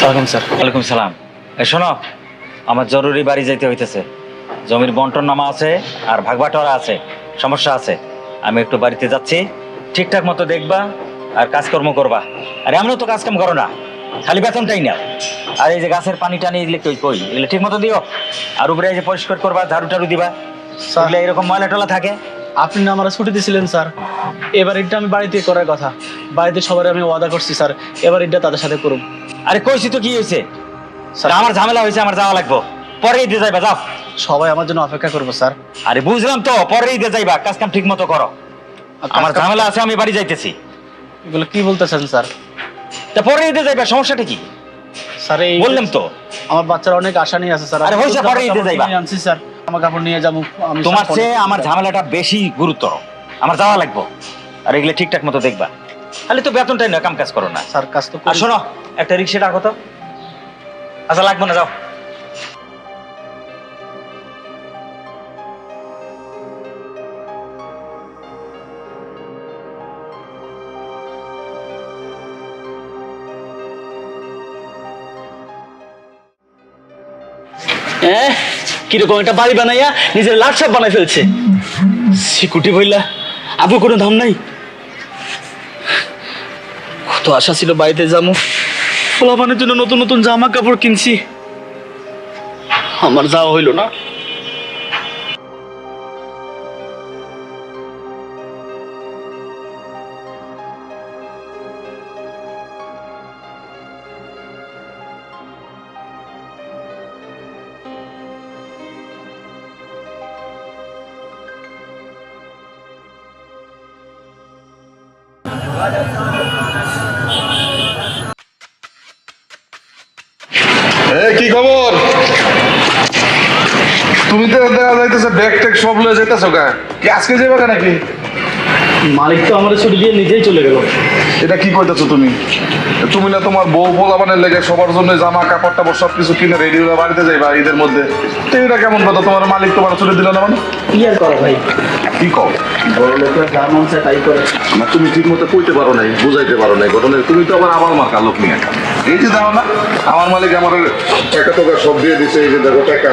আসসালাম স্যার। ওয়ালাইকুম সালাম। এ শোনো আমার জরুরি বাড়ি যাইতে হইতেছে। জমির বন্টন নামা আছে আর ভাগবাটোয়ারা আছে সমস্যা আছে। আমি একটু বাড়িতে যাচ্ছি ঠিকঠাক মতো দেখবা আর কাজকর্ম করবা। আর এমনও তো কাজকাম করো না। খালি বেতনটাই না আর এই যে গাছের পানি টানি এগুলো কই কই? এগুলো ঠিক মতো দিও। আর উপরে এই যে পরিষ্কার করবা ঝাড়ু টাড়ু দিবা। এরকম ময়লা টলা থাকে। আপনি না আমার ছুটি দিয়েছিলেন স্যার। এবার এটা আমি বাড়িতে করার কথা। বাড়িতে সবার আমি ওয়াদা করছি স্যার। এবার এটা তাদের সাথে করুন। আরে কইছি তো কি হয়েছে স্যার। আমার ঝামেলা হয়েছে আমার যাওয়া লাগবো। পরে ঈদে যাইবা যাও। সবাই আমার জন্য অপেক্ষা করব স্যার। আরে বুঝলাম তো পরে ঈদে যাইবা। কাজ কাম ঠিক মতো করো। আমার ঝামেলা আছে আমি বাড়ি যাইতেছি। এগুলো কি বলতেছেন স্যার? তা পরে ঈদে যাইবা সমস্যাটা কি? স্যার এই বললাম তো। আমার বাচ্চারা অনেক আশা নিয়ে আছে স্যার। আরে জামা পরে ঈদে যাইবা। আনছি স্যার। আমার কাপড় নিয়ে যাব আমি তোমার চেয়ে আমার ঝামেলাটা বেশি গুরুতর। আমার যাওয়া লাগবো। আর এগুলো ঠিকঠাক মতো দেখবা। খালি তো বেতনটাই না কাম কাজ করো না। স্যার কাজ তো আর শোনো একটা রিক্সা ডাকো তো। আচ্ছা লাগবো না যাও। হ্যাঁ? কীরকম একটা বাড়ি বানাইয়া নিজের লাটসাপ বানাই ফেলছে। সিকুটি বইলা আবু কোনো দাম নাই। কত আশা ছিল বাড়িতে যাব ফলাফানের জন্য নতুন নতুন জামা কাপড় কিনছি। আমার যাওয়া হইল না। কি খবর? তুমি তো দেখা যাইতেছে, ব্যাগ ট্যাগ সব লয়ে যাইতেছো গা। কি আজকে যাবে নাকি? মালিক তো আমার ছুটি দিয়ে নিজেই চলে গেল। এটা কি কইতেছো তুমি? তুমি না তোমার বউ পোলাবানের লেগে সবার জন্য জামা কাপড় টাপড় সব কিছু কিনে রেডি হয়ে বাড়িতে যাইবা ঈদের মধ্যে। তো এটা কেমন কথা? তোমার মালিক তোমার ছুটি দিল না মানে? কি আর করা ভাই? কি কও? বড় লোকের যা মন চায় তাই করে। না তুমি ঠিক মতো কইতে পারো নাই বুঝাইতে পারো নাই ঘটনা তুমি তো আবার আমার মার্কা লোক নিয়ে এই যে দাও না, আমার মালিক আমার টাকা টাকা সব দিয়ে দিছে, এই যে দেখো টাকা।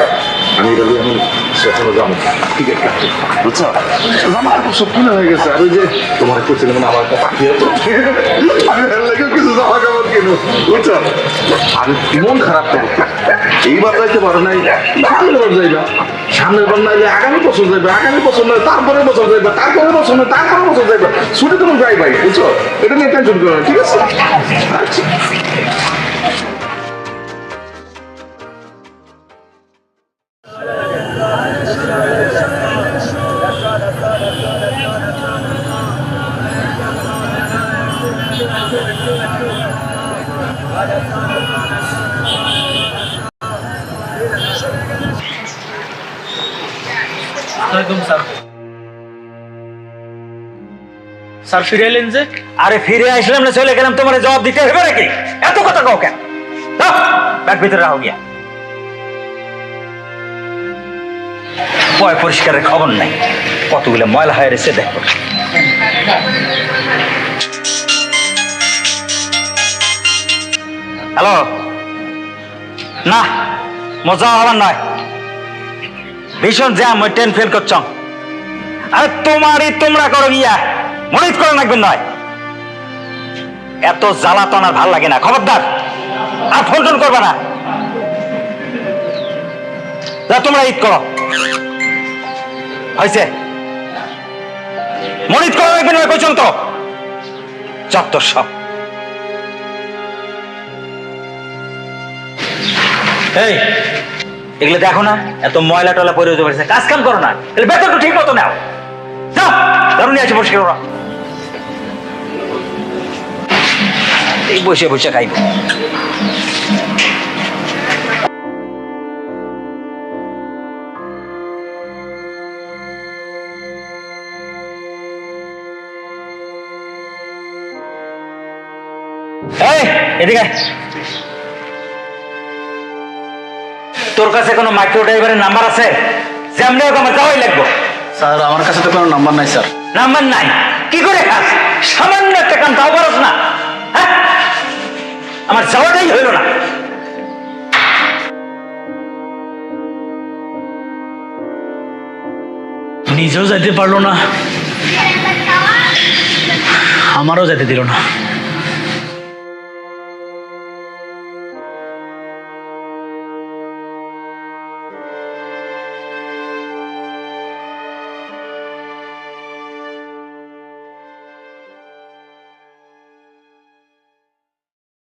আমি এটা এখন সেখানে যাব। ঠিক আছে বুঝছ? আমার সব কিনে হয়ে গেছে। আর ওই যে তোমার করছিলাম আমার একটা পাখি আছে। আমি কিছু জামা কিনো বুঝছ? আমি মন খারাপ করো এইবার যাইতে পারো নাই সামনের বার যাইবা। সামনের বার নাইলে আগামী বছর যাইবে, আগামী বছর নয় তারপরে বছর যাইবে তারপরে বছর নয় তারপরে বছর যাইবে। ছুটি তুমি ভাই বুঝছ? এটা নিয়ে টেনশন করো ঠিক আছে? আচ্ছা। স্যার। ফিরে এলেন যে? আরে, ফিরে আসলাম না, চলে গেলাম, তোমার জবাব দিতে হবে নাকি? এত কথা কও কেন? ব্যাগ ভিতরে রাখো গিয়া। পয় পরিষ্কারের খবর নাই। কতগুলো ময়লা হয়ে রয়েছে, দেখো। হ্যালো? না, মজা হবার নয় ভীষণ জ্যাম ওই ট্রেন ফেল করছ। আরে তোমারই তোমরা করো গিয়া মনিত করে রাখবেন নয় এত জ্বালাতন আর ভালো লাগে না, খবরদার। আর ফোন টোন করবে না। যা, তোমরা ঈদ করো। হয়েছে মনিত করে রাখবেন নয় পর্যন্ত চত্বর সব। এই, এগুলো দেখো না, এত ময়লা টলা পরে হতে পারছে কাজ কাম করো না, এগুলো বেতন তো ঠিক মতো নাও। যাও নিয়ে আছে পরিষ্কার করো এই বসে বসে খাইব। এদিকে তোর কাছে কোনো মাইক্রো ড্রাইভারের নাম্বার আছে? যে আমি আমার যাওয়াই লাগবো। স্যার আমার কাছে তো কোনো নাম্বার নাই স্যার। নাম্বার নাই? কি করে খাস? সামান্য একটা কান তাও পারস না। হ্যাঁ? আমার যাওয়াটাই হইল না। নিজেও যাইতে পারল না। আমারও যেতে দিল না।